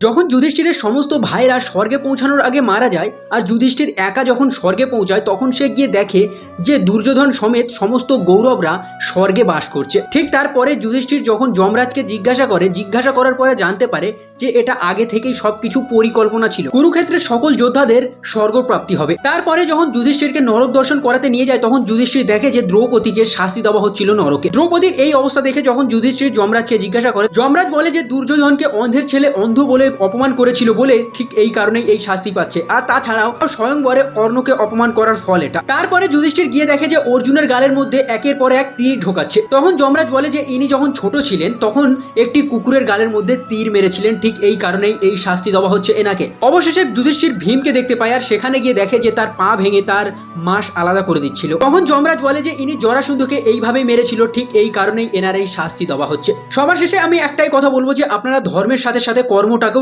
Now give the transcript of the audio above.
যখন যুধিষ্ঠিরের সমস্ত ভাইরা স্বর্গে পৌঁছানোর আগে মারা যায়, আর যুধিষ্ঠির একা যখন স্বর্গে পৌঁছায়, তখন সে গিয়ে দেখে যে দুর্যোধন সমেত সমস্ত গৌরবরা স্বর্গে বাস করছে। ঠিক তারপরে যুধিষ্ঠির যখন যমরাজকে জিজ্ঞাসা করে, জিজ্ঞাসা করার পরে জানতে পারে যে এটা আগে থেকেই সবকিছু পরিকল্পনা ছিল। কুরুক্ষেত্রের সকল যোদ্ধাদের স্বর্গপ্রাপ্তি হবে। তারপরে যখন যুধিষ্ঠিরকে নরক দর্শন করাতে নিয়ে যায়, তখন যুধিষ্ঠির দেখে যে দ্রৌপদীকে শাস্তি দেওয়া হচ্ছিল নরকে। দ্রৌপদীর এই অবস্থা দেখে যখন যুধিষ্ঠির যমরাজকে জিজ্ঞাসা করে, যমরাজ বলে যে দুর্যোধনকে অন্ধের ছেলে অন্ধ বলে অপমান করেছিল বলে ঠিক এই কারণেই এই শাস্তি পাচ্ছে। আর তাছাড়াও স্বয়ংবরে অর্ণকে অপমান করার ফল এটা। তারপরে যুধিষ্ঠির গিয়ে দেখে যে অর্জুনের গালের মধ্যে একের পর এক তীর ঢোকাচ্ছে। তখন যমরাজ বলে যে ইনি যখন ছোট ছিলেন, তখন একটি কুকুরের গালের মধ্যে তীর মেরেছিলেন। ঠিক এই কারণেই এই শাস্তি দেওয়া হচ্ছে এনাকে। অবশেষে যুধিষ্ঠির ভীমকে দেখতে পায় আর সেখানে গিয়ে দেখে যে তার পা ভেঙে তার মাস আলাদা করে দিচ্ছিল। তখন যমরাজ বলে যে ইনি জরাসুন্ধকে এইভাবেই মেরেছিল, ঠিক এই কারণেই এনার এই শাস্তি দেওয়া হচ্ছে। সবার শেষে আমি একটাই কথা বলব যে আপনারা ধর্মের সাথে সাথে কর্মটাকেও